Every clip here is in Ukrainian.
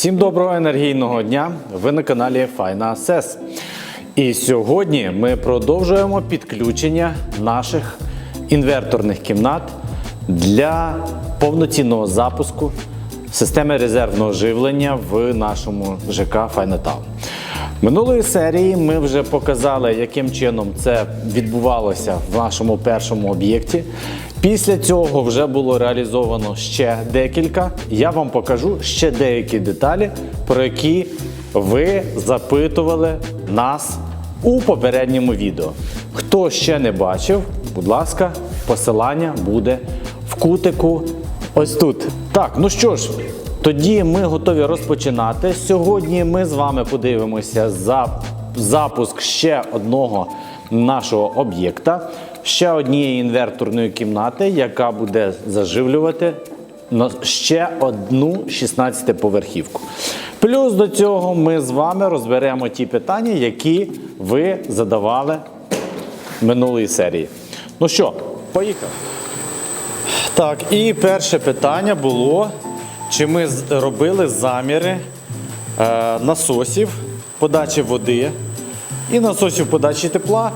Всім доброго енергійного дня! Ви на каналі Файна Сес. І сьогодні ми продовжуємо підключення наших інверторних кімнат для повноцінного запуску системи резервного живлення в нашому ЖК Файнатаун. Минулої серії ми вже показали, яким чином це відбувалося в нашому першому об'єкті. Після цього вже було реалізовано ще декілька. Я вам покажу ще деякі деталі, про які ви запитували нас у попередньому відео. Хто ще не бачив, будь ласка, посилання буде в кутику ось тут. Так, ну що ж, тоді ми готові розпочинати. Сьогодні ми з вами подивимося за запуск ще одного нашого об'єкта, ще однієї інверторної кімнати, яка буде заживлювати ще одну 16-поверхівку. Плюс до цього ми з вами розберемо ті питання, які ви задавали минулої серії. Ну що, поїхали. Так, і перше питання було, чи ми робили заміри е, насосів подачі води і насосів подачі тепла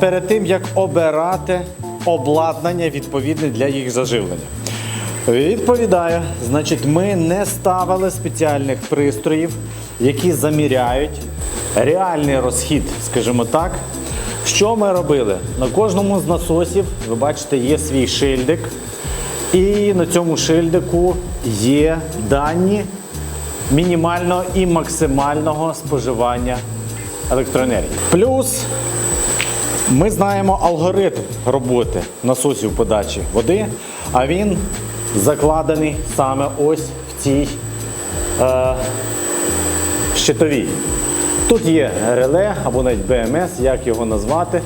перед тим, як обирати обладнання відповідне для їх заживлення. Відповідаю, значить, ми не ставили спеціальних пристроїв, які заміряють реальний розхід, скажімо так. Що ми робили? На кожному з насосів, ви бачите, є свій шильдик. І на цьому шильдику є дані мінімального і максимального споживання електроенергії. Плюс ми знаємо алгоритм роботи насосів подачі води, а він закладений саме ось в цій е, щитовій. Тут є реле або навіть БМС, як його назвати.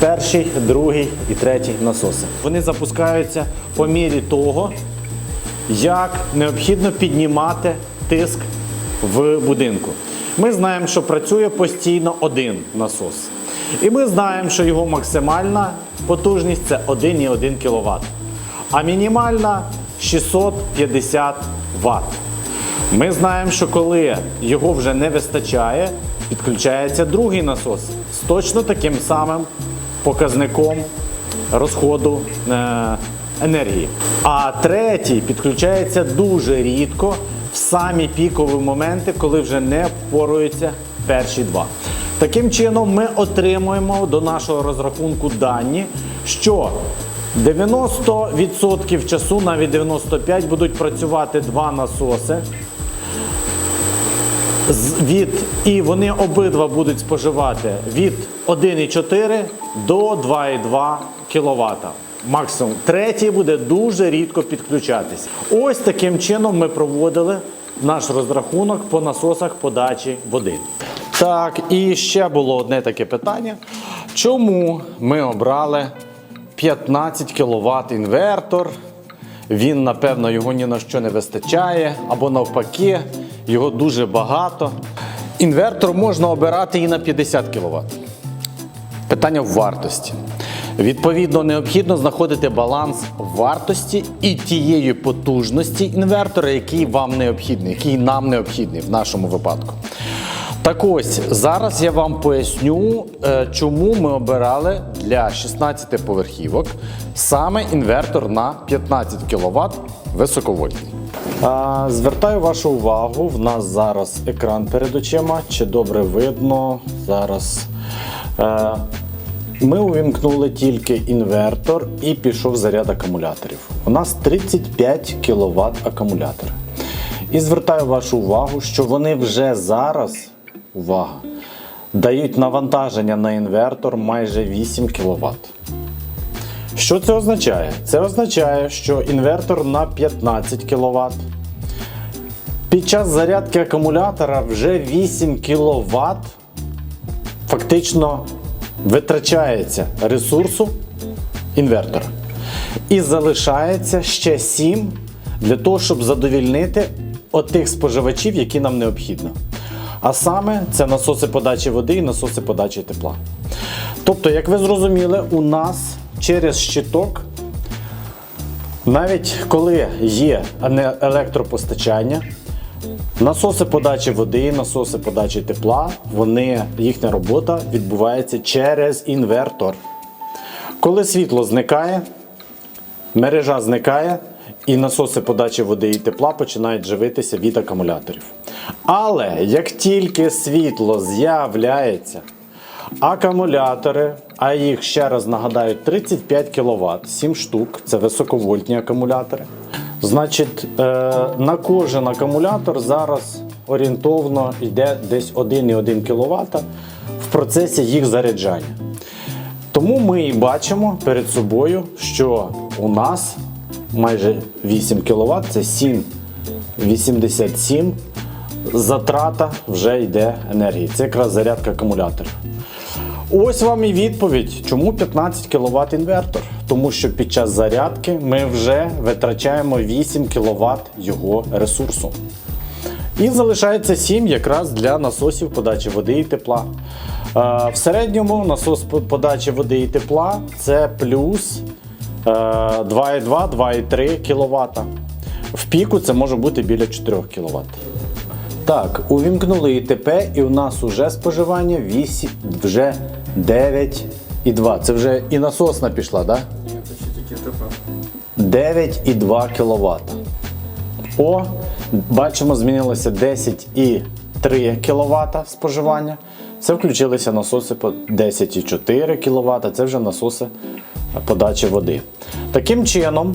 Перший, другий і третій насоси. Вони запускаються по мірі того, як необхідно піднімати тиск в будинку. Ми знаємо, що працює постійно один насос. І ми знаємо, що його максимальна потужність це 1,1 кВт, а мінімальна 650 Вт. Ми знаємо, що коли його вже не вистачає, підключається другий насос з точно таким самим показником розходу е, енергії. А третій підключається дуже рідко в самі пікові моменти, коли вже не впоруються перші два. Таким чином, ми отримуємо до нашого розрахунку дані, що 90% часу, навіть 95% будуть працювати два насоси. Від, і вони обидва будуть споживати від 1,4 до 2,2 кВт. Максимум. Третій буде дуже рідко підключатись. Ось таким чином ми проводили наш розрахунок по насосах подачі води. Так, і ще було одне таке питання. Чому ми обрали 15 кВт інвертор? Він, напевно, його ні на що не вистачає, або навпаки, його дуже багато. Інвертор можна обирати і на 50 кВт. Питання в вартості. Відповідно, необхідно знаходити баланс вартості і тієї потужності інвертора, який вам необхідний, який нам необхідний в нашому випадку. Так ось, зараз я вам поясню, е, чому ми обирали для 16 поверхівок саме інвертор на 15 кВт високовольтний. Звертаю вашу увагу, в нас зараз екран перед очима. Чи добре видно зараз? Е, Ми увімкнули тільки інвертор і пішов заряд акумуляторів. У нас 35 кВт акумулятори. І звертаю вашу увагу, що вони вже зараз, увага, дають навантаження на інвертор майже 8 кВт. Що це означає? Це означає, що інвертор на 15 кВт. Під час зарядки акумулятора вже 8 кВт фактично витрачається ресурсу інвертора. І залишається ще 7 для того, щоб задовільнити отих споживачів, які нам необхідно. А саме це насоси подачі води і насоси подачі тепла. Тобто, як ви зрозуміли, у нас через щиток навіть коли є електропостачання, Насоси подачі води, насоси подачі тепла, вони, їхня робота відбувається через інвертор. Коли світло зникає, мережа зникає, і насоси подачі води і тепла починають живитися від акумуляторів. Але як тільки світло з'являється, акумулятори, а їх ще раз нагадаю, 35 кВт, 7 штук, це високовольтні акумулятори. Значить, е, на кожен акумулятор зараз орієнтовно йде десь 1,1 кВт в процесі їх заряджання. Тому ми і бачимо перед собою, що у нас майже 8 кВт, це 7,87 затрата вже йде енергії. Це якраз зарядка акумуляторів. Ось вам і відповідь, чому 15 кВт інвертор. Тому що під час зарядки ми вже витрачаємо 8 кВт його ресурсу. І залишається 7 якраз для насосів подачі води і тепла. Е, В середньому насос подачі води і тепла це плюс 2,2-2,3 кВт. В піку це може бути біля 4 кВт. Так, увімкнули ІТП, і у нас уже споживання 8, вже 9,2. Це вже і насосна пішла, так? Да? Ні, це ще тільки ТП. 9,2 кВт. О, бачимо, змінилося 10,3 кВт споживання. Це включилися насоси по 10,4 кВт, це вже насоси подачі води. Таким чином,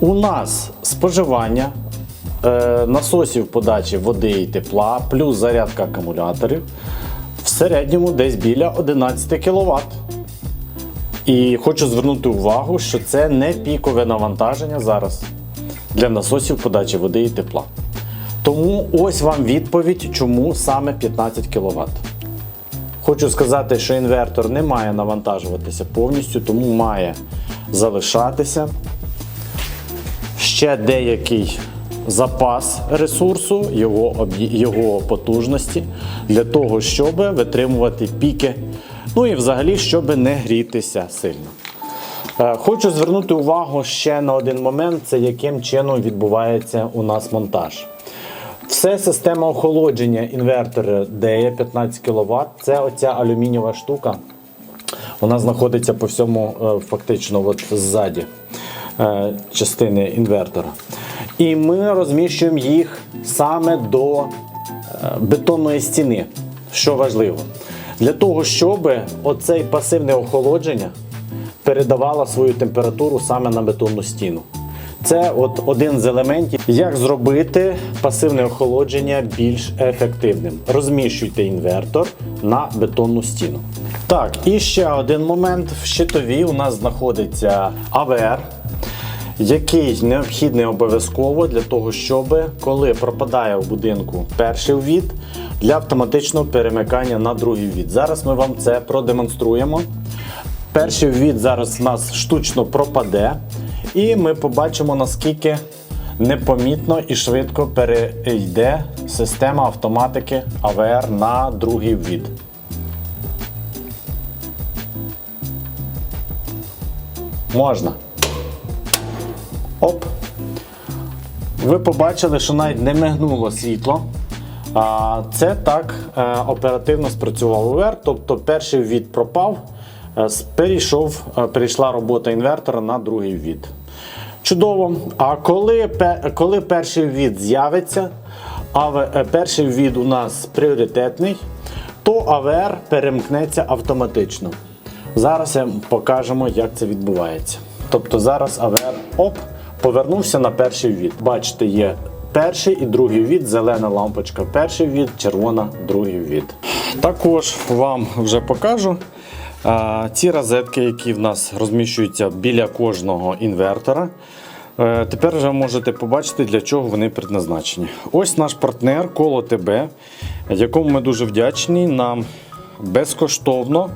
у нас споживання е, насосів подачі води і тепла плюс зарядка акумуляторів в середньому десь біля 11 кВт. І хочу звернути увагу, що це не пікове навантаження зараз для насосів подачі води і тепла. Тому ось вам відповідь, чому саме 15 кВт. Хочу сказати, що інвертор не має навантажуватися повністю, тому має залишатися ще деякий запас ресурсу, його, його потужності для того, щоб витримувати піки, ну і взагалі, щоб не грітися сильно. Е, Хочу звернути увагу ще на один момент: це яким чином відбувається у нас монтаж. Все система охолодження інвертора DE 15 кВт. Це оця алюмінієва штука. Вона знаходиться по всьому е, фактично от ззаді е, частини інвертора. І ми розміщуємо їх саме до е, бетонної стіни, що важливо. Для того, щоб оцей пасивне охолодження передавало свою температуру саме на бетонну стіну. Це от один з елементів, як зробити пасивне охолодження більш ефективним. Розміщуйте інвертор на бетонну стіну. Так, і ще один момент. В щитові у нас знаходиться АВР, який необхідний обов'язково для того, щоб коли пропадає в будинку перший ввід, для автоматичного перемикання на другий ввід. Зараз ми вам це продемонструємо. Перший ввід зараз в нас штучно пропаде, і ми побачимо, наскільки непомітно і швидко перейде система автоматики АВР на другий ввід. Можна. Оп. Ви побачили, що навіть не мигнуло світло. Це так е, оперативно спрацював УВР, тобто перший ввід пропав, е, перейшов, е, перейшла робота інвертора на другий ввід. Чудово. А коли, коли перший ввід з'явиться, а е, перший ввід у нас пріоритетний, то АВР перемкнеться автоматично. Зараз покажемо, як це відбувається. Тобто зараз АВР оп, повернувся на перший ввід. Бачите, є перший і другий ввід, зелена лампочка перший ввід, червона другий ввід. Також вам вже покажу ці розетки, які в нас розміщуються біля кожного інвертора. Е, Тепер вже можете побачити, для чого вони предназначені. Ось наш партнер Коло ТБ, якому ми дуже вдячні, нам безкоштовно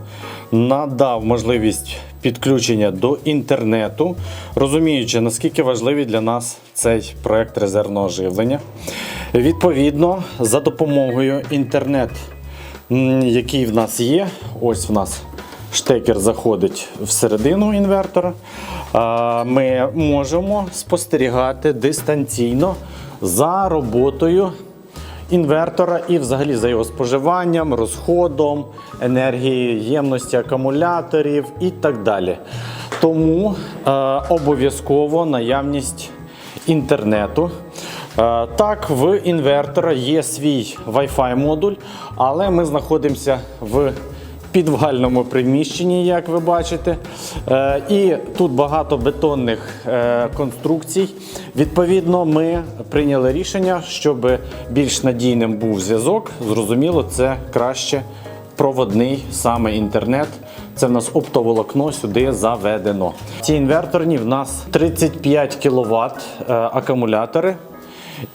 надав можливість підключення до інтернету, розуміючи, наскільки важливий для нас цей проект резервного живлення. Відповідно, за допомогою інтернет, який в нас є, ось в нас штекер заходить всередину інвертора. Ми можемо спостерігати дистанційно за роботою інвертора і взагалі за його споживанням, розходом, енергії, ємності акумуляторів і так далі. Тому обов'язково наявність інтернету. Так, в інвертора є свій Wi-Fi модуль, але ми знаходимося в підвальному приміщенні, як ви бачите. Е, І тут багато бетонних е, конструкцій. Відповідно, ми прийняли рішення, щоб більш надійним був зв'язок. Зрозуміло, це краще проводний саме інтернет. Це в нас оптоволокно сюди заведено. Ці інверторні в нас 35 кВт е, акумулятори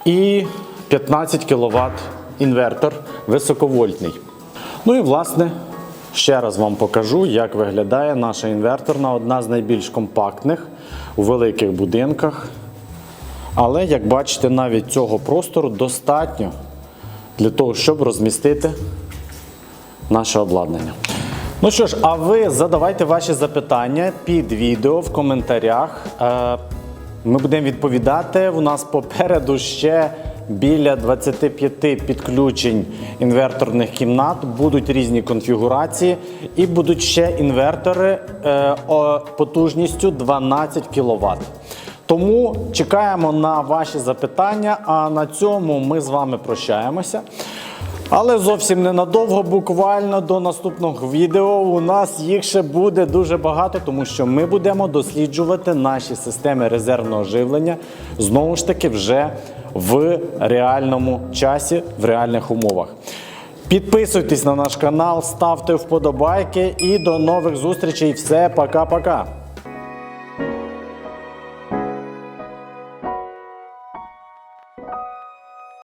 і 15 кВт інвертор високовольтний. Ну і власне. Ще раз вам покажу, як виглядає наша інверторна, одна з найбільш компактних у великих будинках. Але, як бачите, навіть цього простору достатньо для того, щоб розмістити наше обладнання. Ну що ж, а ви задавайте ваші запитання під відео в коментарях. Е, Ми будемо відповідати. У нас попереду ще біля 25 підключень інверторних кімнат. Будуть різні конфігурації, і будуть ще інвертори е, потужністю 12 кВт. Тому чекаємо на ваші запитання. А на цьому ми з вами прощаємося. Але зовсім ненадовго, буквально до наступного відео. У нас їх ще буде дуже багато, тому що ми будемо досліджувати наші системи резервного живлення знову ж таки вже в реальному часі, в реальних умовах. Підписуйтесь на наш канал, ставте вподобайки і до нових зустрічей. Все, пока-пока.